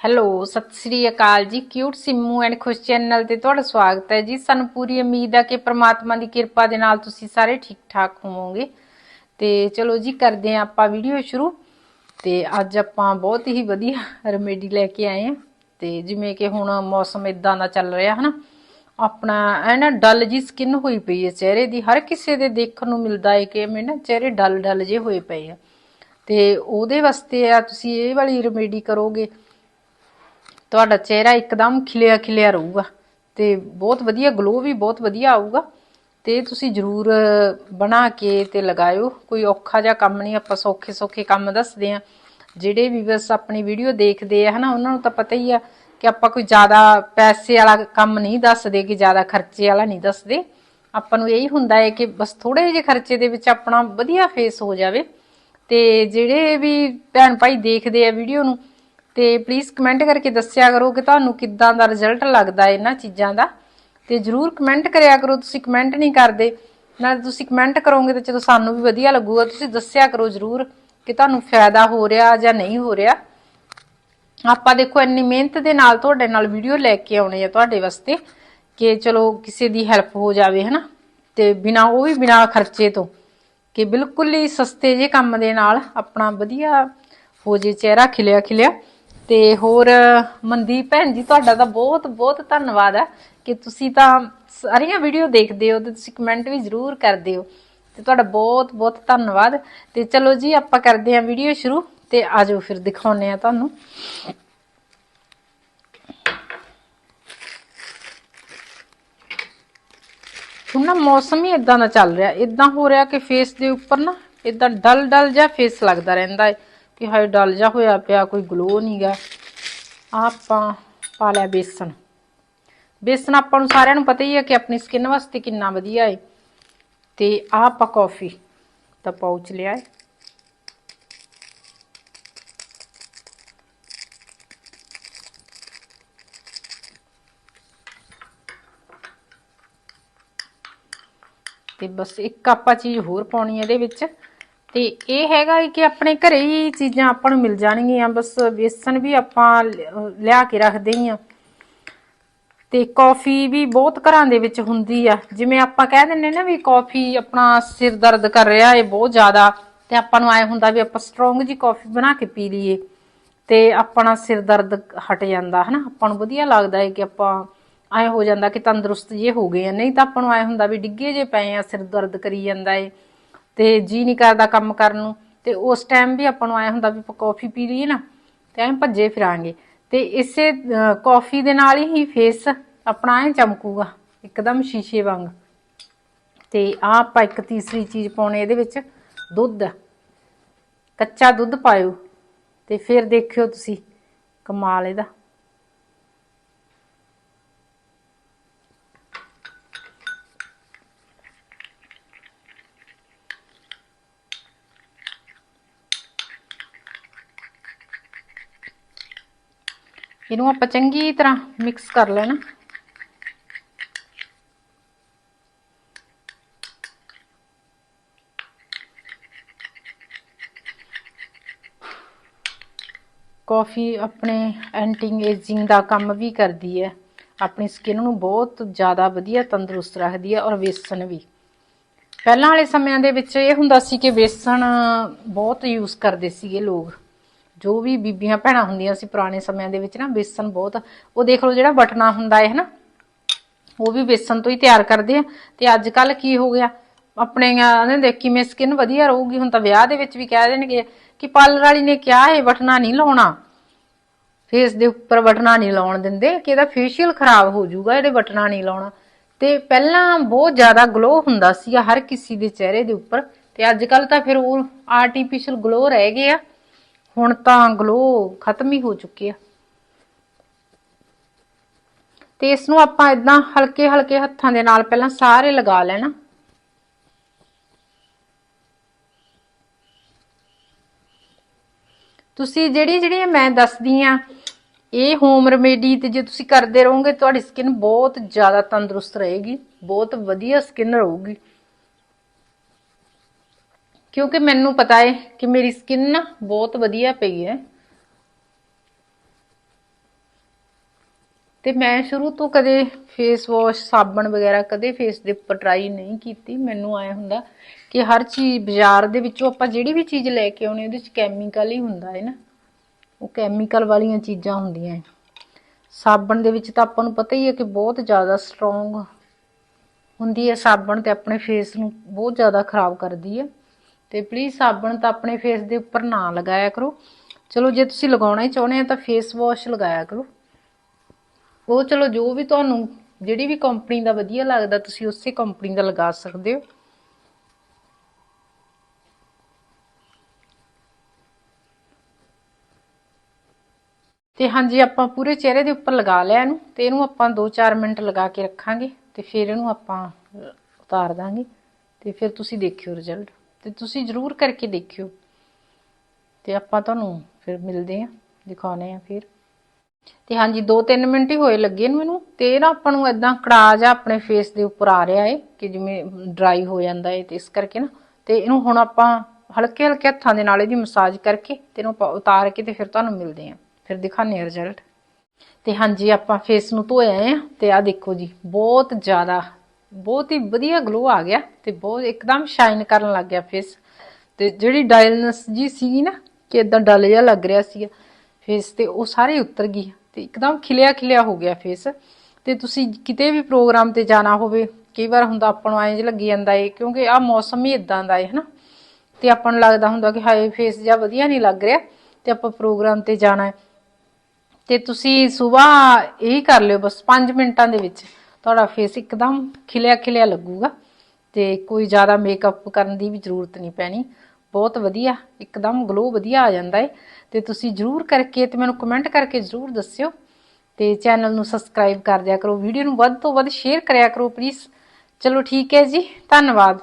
Hello, ਸਤਿ ਸ੍ਰੀ ਅਕਾਲ ਜੀ। Cute Simmu and Khush channel ਤੇ ਤੁਹਾਡਾ ਸਵਾਗਤ ਹੈ ਜੀ। ਸਾਨੂੰ ਪੂਰੀ ਉਮੀਦ ਹੈ ਕਿ ਪ੍ਰਮਾਤਮਾ ਦੀ ਕਿਰਪਾ ਦੇ ਨਾਲ ਤੁਸੀਂ ਸਾਰੇ ਠੀਕ ਠਾਕ ਹੋਵੋਗੇ। ਤੇ ਚਲੋ ਜੀ, ਕਰਦੇ ਹਾਂ ਆਪਾਂ ਵੀਡੀਓ ਸ਼ੁਰੂ। ਤੇ ਅੱਜ ਆਪਾਂ ਬਹੁਤ ਹੀ ਵਧੀਆ ਰੈਮੇਡੀ ਲੈ ਕੇ ਆਏ ਹਾਂ। ਤੇ ਜਿਵੇਂ ਕਿ ਹੁਣ ਮੌਸਮ ਇਦਾਂ ਦਾ ਚੱਲ ਰਿਹਾ, ਹਨਾ? ਆਪਣਾ ਐ ਨਾ ਡਲ ਜੀ ਸਕਿਨ ਹੋਈ ਪਈ ਹੈ। ਚਿਹਰੇ ਦੀ ਹਰ ਕਿਸੇ ਦੇ ਦੇਖਣ ਨੂੰ ਮਿਲਦਾ ਹੈ ਕਿ ਐਵੇਂ ਨਾ ਚਿਹਰੇ ਡਲ ਡਲ ਜੇ ਹੋਏ ਪਏ ਆ। ਤੇ ਉਹਦੇ ਵਾਸਤੇ ਆ ਤੁਸੀਂ ਇਹ ਵਾਲੀ ਰੈਮੇਡੀ ਕਰੋਗੇ। ਤੁਹਾਡਾ ਚਿਹਰਾ ਇੱਕਦਮ ਖਿਲਿਆ ਖਿਲਿਆ ਰਹੂਗਾ ਤੇ ਬਹੁਤ ਵਧੀਆ ਗਲੋ ਵੀ ਬਹੁਤ ਵਧੀਆ ਆਊਗਾ ਤੇ ਤੁਸੀਂ ਜਰੂਰ ਬਣਾ ਕੇ ਤੇ ਲਗਾਇਓ। ਕੋਈ ਔਖਾ ਜਿਹਾ ਕੰਮ ਨਹੀਂ, ਆਪਾਂ ਸੌਖੇ ਸੌਖੇ ਕੰਮ ਦੱਸਦੇ ਆ ਜਿਹੜੇ ਵੀ ਬਸ ਆਪਣੀ ਵੀਡੀਓ ਦੇਖਦੇ ਆ, ਹਨਾ, ਉਹਨਾਂ ਨੂੰ ਤਾਂ ਪਤਾ ਹੀ ਆ ਕਿ ਆਪਾਂ ਕੋਈ ਜ਼ਿਆਦਾ ਪੈਸੇ ਵਾਲਾ ਕੰਮ ਨਹੀਂ ਦੱਸਦੇ ਕਿ ਜ਼ਿਆਦਾ ਖਰਚੇ ਵਾਲਾ ਨਹੀਂ ਦੱਸਦੇ। ਆਪਾਂ ਨੂੰ ਇਹੀ ਹੁੰਦਾ ਹੈ ਕਿ ਬਸ ਥੋੜੇ ਜਿਹੇ ਖਰਚੇ ਦੇ ਵਿੱਚ ਆਪਣਾ ਵਧੀਆ ਫੇਸ ਹੋ ਜਾਵੇ। ਤੇ ਜਿਹੜੇ ਵੀ ਭੈਣ ਭਾਈ ਦੇਖਦੇ ਆ ਵੀਡੀਓ ਨੂੰ ਤੇ ਪਲੀਜ਼ ਕਮੈਂਟ ਕਰਕੇ ਦੱਸਿਆ ਕਰੋ ਕਿ ਤੁਹਾਨੂੰ ਕਿੱਦਾਂ ਦਾ ਰਿਜ਼ਲਟ ਲੱਗਦਾ ਇਹਨਾਂ ਚੀਜ਼ਾਂ ਦਾ। ਤੇ ਜਰੂਰ ਕਮੈਂਟ ਕਰਿਆ ਕਰੋ, ਤੁਸੀਂ ਕਮੈਂਟ ਨਹੀਂ ਕਰਦੇ। ਨਾਲ ਤੁਸੀਂ ਕਮੈਂਟ ਕਰੋਗੇ ਤਾਂ ਚਲੋ ਸਾਨੂੰ ਵੀ ਵਧੀਆ ਲੱਗੂਗਾ। ਤੁਸੀਂ ਦੱਸਿਆ ਕਰੋ ਜਰੂਰ ਕਿ ਤੁਹਾਨੂੰ ਫਾਇਦਾ ਹੋ ਰਿਹਾ ਜਾਂ ਨਹੀਂ ਹੋ ਰਿਹਾ। ਆਪਾਂ ਦੇਖੋ ਇੰਨੀ ਮਿਹਨਤ ਦੇ ਨਾਲ ਤੁਹਾਡੇ ਨਾਲ ਵੀਡੀਓ ਲੈ ਕੇ ਆਉਣੇ ਆ ਤੁਹਾਡੇ ਵਾਸਤੇ ਕਿ ਚਲੋ ਕਿਸੇ ਦੀ ਹੈਲਪ ਹੋ ਜਾਵੇ, ਹਨਾ? ਤੇ ਬਿਨਾ, ਉਹ ਵੀ ਬਿਨਾ ਖਰਚੇ ਤੋਂ। ਕਿ ਬਿਲਕੁਲ ਹੀ ਸਸਤੇ ਜੇ ਕੰਮ ਦੇ ਨਾਲ ਆਪਣਾ ਵਧੀਆ ਹੋ ਜੇ ਚਿਹਰਾ ਖਿਲਿਆ ਖਿਲਿਆ ਤੇ ਹੋਰ, ਮਨਦੀਪ ਭੈਣ ਜੀ, ਤੁਹਾਡਾ ਤਾਂ ਬਹੁਤ ਬਹੁਤ ਧੰਨਵਾਦ ਹੈ ਕਿ ਤੁਸੀਂ ਤਾਂ ਸਾਰੀਆਂ ਵੀਡੀਓ ਦੇਖਦੇ ਹੋ ਤੇ ਤੁਸੀਂ ਕਮੈਂਟ ਵੀ ਜ਼ਰੂਰ ਕਰਦੇ ਹੋ। ਤੇ ਤੁਹਾਡਾ ਬਹੁਤ ਬਹੁਤ ਧੰਨਵਾਦ। ਤੇ ਚਲੋ ਜੀ, ਆਪਾਂ ਕਰਦੇ ਹਾਂ ਵੀਡੀਓ ਸ਼ੁਰੂ ਤੇ ਆਜੋ ਫਿਰ ਦਿਖਾਉਨੇ ਆ ਤੁਹਾਨੂੰ। ਹੁਣ ਨਾ ਮੌਸਮ ਹੀ ਇਦਾਂ ਦਾ ਚੱਲ ਰਿਹਾ। ਇਦਾਂ ਹੋ ਰਿਹਾ ਕਿ ਫੇਸ ਦੇ ਉੱਪਰ ਨਾ ਇਦਾਂ ਡਲ ਡਲ ਜਿਹਾ ਫੇਸ ਲੱਗਦਾ ਰਹਿੰਦਾ ਹੈ। ਕਿ ਹਾਏ ਡਲ ਜਿਹਾ ਹੋਇਆ ਪਿਆ, ਕੋਈ ਗਲੋ ਨਹੀਂਗਾ ਆਪਾਂ ਪਾ ਲਿਆ ਬੇਸਨ ਬੇਸਨ ਆਪਾਂ ਨੂੰ ਸਾਰਿਆਂ ਨੂੰ ਪਤਾ ਹੀ ਹੈ ਕਿ ਆਪਣੀ ਸਕਿਨ ਵਾਸਤੇ ਕਿੰਨਾ ਵਧੀਆ ਹੈ ਤੇ ਆਹ ਆਪਾਂ ਕਾਫੀ ਦਾ ਪਾਉਚ ਲਿਆ ਹੈ ਤੇ ਬਸ ਇੱਕ ਆਪਾਂ ਚੀਜ਼ ਹੋਰ ਪਾਉਣੀ ਹੈ ਇਹਦੇ ਵਿੱਚ। ਤੇ ਇਹ ਹੈਗਾ ਕਿ ਆਪਣੇ ਘਰੇ ਹੀ ਚੀਜ਼ਾਂ ਆਪਾਂ ਨੂੰ ਮਿਲ ਜਾਣਗੀਆਂ, ਬਸ ਬੇਸਨ ਵੀ ਆਪਾਂ ਲਿਆ ਕੇ ਰੱਖਦੇ ਹੀ ਆ। ਤੇ ਕਾਫੀ ਵੀ ਬਹੁਤ ਘਰਾਂ ਦੇ ਵਿੱਚ ਹੁੰਦੀ ਆ। ਜਿਵੇਂ ਆਪਾਂ ਕਹਿ ਦਿੰਨੇ ਨਾ ਵੀ ਕਾਫੀ ਆਪਣਾ ਸਿਰ ਦਰਦ ਕਰ ਰਿਹਾ ਏ ਬਹੁਤ ਜ਼ਿਆਦਾ। ਤੇ ਆਪਾਂ ਨੂੰ ਆਏ ਹੁੰਦਾ ਵੀ ਆਪਾਂ ਸਟਰੋਂਗ ਜੀ ਕਾਫੀ ਬਣਾ ਕੇ ਪੀ ਲਈਏ। ਤੇ ਆਪਣਾ ਸਿਰ ਦਰਦ ਹਟ ਜਾਂਦਾ, ਹਨਾ? ਆਪਾਂ ਨੂੰ ਵਧੀਆ ਲੱਗਦਾ ਹੈ ਕਿ ਆਪਾਂ ਐ ਹੋ ਜਾਂਦਾ ਕਿ ਤੰਦਰੁਸਤ ਜੇ ਹੋ ਗਏ ਆ। ਨਹੀਂ ਤਾਂ ਆਪਾਂ ਨੂੰ ਐ ਹੁੰਦਾ ਵੀ ਡਿੱਗੇ ਜੇ ਪਏ ਆ, ਸਿਰ ਦਰਦ ਕਰੀ ਜਾਂਦਾ ਏ। ਤੇ ਜੀ ਨਹੀਂ ਕਰਦਾ ਕੰਮ ਕਰਨ ਨੂੰ। ਤੇ ਉਸ ਟਾਈਮ ਵੀ ਆਪਾਂ ਨੂੰ ਐ ਹੁੰਦਾ ਵੀ ਆਪਾਂ ਕਾਫੀ ਪੀ ਲਈਏ ਨਾ, ਤੇ ਐਂ ਭੱਜੇ ਫਿਰਾਂਗੇ। ਤੇ ਇਸੇ ਕਾਫੀ ਦੇ ਨਾਲ ਹੀ ਫੇਸ ਆਪਣਾ ਐਂ ਚਮਕੂਗਾ, ਇੱਕਦਮ ਸ਼ੀਸ਼ੇ ਵਾਂਗ। ਤੇ ਆ ਆਪਾਂ ਇੱਕ ਤੀਸਰੀ ਚੀਜ਼ ਪਾਉਣੇ ਇਹਦੇ ਵਿੱਚ, ਦੁੱਧ। ਕੱਚਾ ਦੁੱਧ ਪਾਇਓ, ਤੇ ਫਿਰ ਦੇਖਿਓ ਤੁਸੀਂ ਕਮਾਲ ਇਹਦਾ। ਇਹਨੂੰ ਆਪਾਂ ਚੰਗੀ ਤਰ੍ਹਾਂ ਮਿਕਸ ਕਰ ਲੈਣਾ। ਕਾਫੀ ਆਪਣੇ ਐਂਟੀ ਏਜਿੰਗ ਦਾ ਕੰਮ ਵੀ ਕਰਦੀ ਹੈ। ਆਪਣੀ ਸਕਿਨ ਨੂੰ ਬਹੁਤ ਜ਼ਿਆਦਾ ਵਧੀਆ ਤੰਦਰੁਸਤ ਰੱਖਦੀ ਹੈ ਔਰ ਵੇਸਣ ਵੀ। ਪਹਿਲਾਂ ਵਾਲੇ ਸਮਿਆਂ ਦੇ ਵਿੱਚ ਇਹ ਹੁੰਦਾ ਸੀ ਕਿ ਵੇਸਣ ਬਹੁਤ ਯੂਜ਼ ਕਰਦੇ ਸੀਗੇ ਲੋਕ। ਜੋ ਵੀ ਬੀਬੀਆਂ ਭੈਣਾਂ ਹੁੰਦੀਆਂ ਸੀ ਪੁਰਾਣੇ ਸਮਿਆਂ ਦੇ ਵਿੱਚ ਨਾ ਵੇਸਣ ਬਹੁਤ, ਉਹ ਦੇਖ ਲਓ ਜਿਹੜਾ ਬਟਨਾ ਹੁੰਦਾ ਹੈ ਹਨਾ ਉਹ ਵੀ ਵੇਸਣ ਤੋਂ ਹੀ ਤਿਆਰ ਕਰਦੇ ਆ। ਤੇ ਅੱਜ ਕੱਲ ਕੀ ਹੋ ਗਿਆ? ਆਪਣੇ ਨੇ ਦੇਖ ਕਿਵੇਂ ਸਕਿਨ ਵਧੀਆ ਰਹੂਗੀ? ਹੁਣ ਤਾਂ ਵਿਆਹ ਦੇ ਵਿੱਚ ਵੀ ਕਹਿ ਦੇਣਗੇ ਕਿ ਪਾਰਲਰ ਵਾਲੀ ਨੇ ਕਿਹਾ ਹੈ ਬਟਨਾ ਨਹੀਂ ਲਾਉਣਾ। ਫੇਸ ਦੇ ਉੱਪਰ ਬਟਨਾ ਨਹੀਂ ਲਾਉਣ ਦਿੰਦੇ, ਕਿ ਇਹਦਾ ਫੇਸ਼ੀਅਲ ਖਰਾਬ ਹੋ ਜਾਊਗਾ, ਇਹਦੇ ਬਟਨਾ ਨਹੀਂ ਲਾਉਣਾ। ਤੇ ਪਹਿਲਾਂ ਬਹੁਤ ਜ਼ਿਆਦਾ ਗਲੋ ਹੁੰਦਾ ਸੀਗਾ ਹਰ ਕਿਸੇ ਦੇ ਚਿਹਰੇ ਦੇ ਉੱਪਰ। ਤੇ ਅੱਜ ਕੱਲ ਤਾਂ ਫਿਰ ਉਹ ਆਰਟੀਫੀਸ਼ੀਅਲ ਗਲੋ ਰਹਿ ਗਏ ਆ। ਹੁਣ ਤਾਂ ਗਲੋ ਖਤਮ ਹੀ ਹੋ ਚੁੱਕੀ ਆ। ਤੇ ਇਸ ਨੂੰ ਆਪਾਂ ਇਦਾਂ ਹਲਕੇ ਹਲਕੇ ਹੱਥਾਂ ਦੇ ਨਾਲ ਪਹਿਲਾਂ ਸਾਰੇ ਲਗਾ ਲੈਣਾ। ਤੁਸੀਂ ਜਿਹੜੀ ਜਿਹੜੀ ਮੈਂ ਦੱਸਦੀ ਆ, ਇਹ ਹੋਮ ਰੈਮੇਡੀ ਤੇ ਜੇ ਤੁਸੀਂ ਕਰਦੇ ਰਹੋਗੇ, ਤੁਹਾਡੀ ਸਕਿਨ ਬਹੁਤ ਜ਼ਿਆਦਾ ਤੰਦਰੁਸਤ ਰਹੇਗੀ, ਬਹੁਤ ਵਧੀਆ ਸਕਿਨ ਰਹੂਗੀ। ਕਿਉਂਕਿ ਮੈਨੂੰ ਪਤਾ ਹੈ ਕਿ ਮੇਰੀ ਸਕਿਨ ਨਾ ਬਹੁਤ ਵਧੀਆ ਪਈ ਹੈ ਤੇ ਮੈਂ ਸ਼ੁਰੂ ਤੋਂ ਕਦੇ ਫੇਸ ਵਾਸ਼ ਸਾਬਣ ਵਗੈਰਾ ਕਦੇ ਫੇਸ ਦੇ ਉੱਪਰ ਟਰਾਈ ਨਹੀਂ ਕੀਤੀ। ਮੈਨੂੰ ਆਇਆ ਹੁੰਦਾ ਕਿ ਹਰ ਚੀਜ਼ ਬਾਜ਼ਾਰ ਦੇ ਵਿੱਚੋਂ ਆਪਾਂ ਜਿਹੜੀ ਵੀ ਚੀਜ਼ ਲੈ ਕੇ ਆਉਣੀ, ਉਹਦੇ ਵਿੱਚ ਕੈਮੀਕਲ ਹੀ ਹੁੰਦਾ ਹੈ ਨਾ। ਉਹ ਕੈਮੀਕਲ ਵਾਲੀਆਂ ਚੀਜ਼ਾਂ ਹੁੰਦੀਆਂ ਹੈ ਸਾਬਣ ਦੇ ਵਿੱਚ ਤਾਂ ਆਪਾਂ ਨੂੰ ਪਤਾ ਹੀ ਹੈ ਕਿ ਬਹੁਤ ਜ਼ਿਆਦਾ ਸਟਰੋਂਗ ਹੁੰਦੀ ਹੈ ਸਾਬਣ ਤੇ ਆਪਣੇ ਫੇਸ ਨੂੰ ਬਹੁਤ ਜ਼ਿਆਦਾ ਖਰਾਬ ਕਰਦੀ ਹੈ ਤੇ ਪਲੀਜ਼ ਸਾਬਣ ਤਾਂ ਆਪਣੇ ਫੇਸ ਦੇ ਉੱਪਰ ਨਾ ਲਗਾਇਆ ਕਰੋ। ਚਲੋ, ਜੇ ਤੁਸੀਂ ਲਗਾਉਣਾ ਹੀ ਚਾਹੁੰਦੇ ਆ ਤਾਂ ਫੇਸ ਵਾਸ਼ ਲਗਾਇਆ ਕਰੋ। ਉਹ ਚਲੋ, ਜੋ ਵੀ ਤੁਹਾਨੂੰ, ਜਿਹੜੀ ਵੀ ਕੰਪਨੀ ਦਾ ਵਧੀਆ ਲੱਗਦਾ, ਤੁਸੀਂ ਉਸੇ ਕੰਪਨੀ ਦਾ ਲਗਾ ਸਕਦੇ ਹੋ। ਤੇ ਹਾਂਜੀ, ਆਪਾਂ ਪੂਰੇ ਚਿਹਰੇ ਦੇ ਉੱਪਰ ਲਗਾ ਲਿਆ ਇਹਨੂੰ ਤੇ ਇਹਨੂੰ ਆਪਾਂ 2-4 ਮਿੰਟ ਲਗਾ ਕੇ ਰੱਖਾਂਗੇ ਤੇ ਫਿਰ ਇਹਨੂੰ ਆਪਾਂ ਉਤਾਰ ਦਾਂਗੇ ਤੇ ਫਿਰ ਤੁਸੀਂ ਦੇਖਿਓ ਰਿਜ਼ਲਟ ਤੇ ਤੁਸੀਂ ਜ਼ਰੂਰ ਕਰਕੇ ਦੇਖਿਓ। ਤੇ ਆਪਾਂ ਤੁਹਾਨੂੰ ਫਿਰ ਮਿਲਦੇ ਆਂ ਦਿਖਾਉਨੇ ਆ ਫਿਰ। ਤੇ ਹਾਂਜੀ 2-3 ਮਿੰਟ ਹੀ ਹੋਏ ਲੱਗੇ ਨੂੰ ਇਹਨੂੰ ਤੇ ਨਾ ਆਪਾਂ ਨੂੰ ਇਦਾਂ ਕੜਾ ਜਾ ਆਪਣੇ ਫੇਸ ਦੇ ਉੱਪਰ ਆ ਰਿਹਾ ਏ, ਕਿ ਜਿਵੇਂ ਡਰਾਈ ਹੋ ਜਾਂਦਾ ਏ ਤੇ ਇਸ ਕਰਕੇ ਨਾ। ਤੇ ਇਹਨੂੰ ਹੁਣ ਆਪਾਂ ਹਲਕੇ ਹਲਕੇ ਹੱਥਾਂ ਦੇ ਨਾਲ ਇਹਦੀ ਮਸਾਜ ਕਰਕੇ ਤੇ ਇਹਨੂੰ ਆਪਾਂ ਉਤਾਰ ਕੇ ਤੇ ਫਿਰ ਤੁਹਾਨੂੰ ਮਿਲਦੇ ਆਂ ਫਿਰ ਦਿਖਾਣੇ ਆ ਰਿਜ਼ਲਟ ਤੇ ਹਾਂਜੀ, ਆਪਾਂ ਫੇਸ ਨੂੰ ਧੋਇਆ ਆ ਤੇ ਆ ਦੇਖੋ ਜੀ, ਬਹੁਤ ਜ਼ਿਆਦਾ ਬਹੁਤ ਹੀ ਵਧੀਆ ਗਲੋ ਆ ਗਿਆ ਤੇ ਬਹੁਤ ਇੱਕਦਮ ਸ਼ਾਈਨ ਕਰਨ ਲੱਗ ਗਿਆ ਫੇਸ ਤੇ ਜਿਹੜੀ ਡਾਇਲਨੈਸ ਜੀ ਸੀ ਨਾ, ਕਿ ਇਦਾਂ ਡਲ ਜਿਹਾ ਲੱਗ ਰਿਹਾ ਸੀ ਫੇਸ ਤੇ, ਉਹ ਸਾਰੇ ਉਤਰ ਗਈ ਤੇ ਇੱਕਦਮ ਖਿਲਿਆ ਖਿਲਿਆ ਹੋ ਗਿਆ ਫੇਸ ਤੇ ਤੁਸੀਂ ਕਿਤੇ ਵੀ ਪ੍ਰੋਗਰਾਮ ਤੇ ਜਾਣਾ ਹੋਵੇ, ਕਈ ਵਾਰ ਹੁੰਦਾ ਆਪਾਂ ਨੂੰ ਐਂ ਲੱਗੀ ਜਾਂਦਾ ਏ, ਕਿਉਂਕਿ ਆ ਮੌਸਮ ਹੀ ਇਦਾਂ ਦਾ ਏ, ਹਨਾ। ਤੇ ਆਪਾਂ ਨੂੰ ਲੱਗਦਾ ਹੁੰਦਾ ਕਿ ਹਾਏ ਫੇਸ ਜਿਹਾ ਵਧੀਆ ਨਹੀਂ ਲੱਗ ਰਿਹਾ ਤੇ ਆਪਾਂ ਪ੍ਰੋਗਰਾਮ ਤੇ ਜਾਣਾ ਹੈ ਤੇ ਤੁਸੀਂ ਸਵੇਰ ਇਹੀ ਕਰ ਲਿਓ ਬਸ 5 ਮਿੰਟਾਂ ਦੇ ਵਿੱਚ। ਤੁਹਾਡਾ ਫੇਸ ਇੱਕਦਮ ਖਿਲਿਆ ਖਿਲਿਆ ਲੱਗੂਗਾ ਤੇ ਕੋਈ ਜ਼ਿਆਦਾ ਮੇਕਅਪ ਕਰਨ ਦੀ ਵੀ ਜ਼ਰੂਰਤ ਨਹੀਂ ਪੈਣੀ। ਬਹੁਤ ਵਧੀਆ, ਇੱਕਦਮ ਗਲੋ ਵਧੀਆ ਆ ਜਾਂਦਾ ਏ। ਤੇ ਤੁਸੀਂ ਜ਼ਰੂਰ ਕਰਕੇ ਤੇ ਮੈਨੂੰ ਕਮੈਂਟ ਕਰਕੇ ਜ਼ਰੂਰ ਦੱਸਿਓ ਤੇ ਚੈਨਲ ਨੂੰ ਸਬਸਕ੍ਰਾਈਬ ਕਰ ਦਿਆ ਕਰੋ। ਵੀਡੀਓ ਨੂੰ ਵੱਧ ਤੋਂ ਵੱਧ ਸ਼ੇਅਰ ਕਰਿਆ ਕਰੋ ਪਲੀਜ਼ ਚਲੋ ਠੀਕ ਹੈ ਜੀ, ਧੰਨਵਾਦ।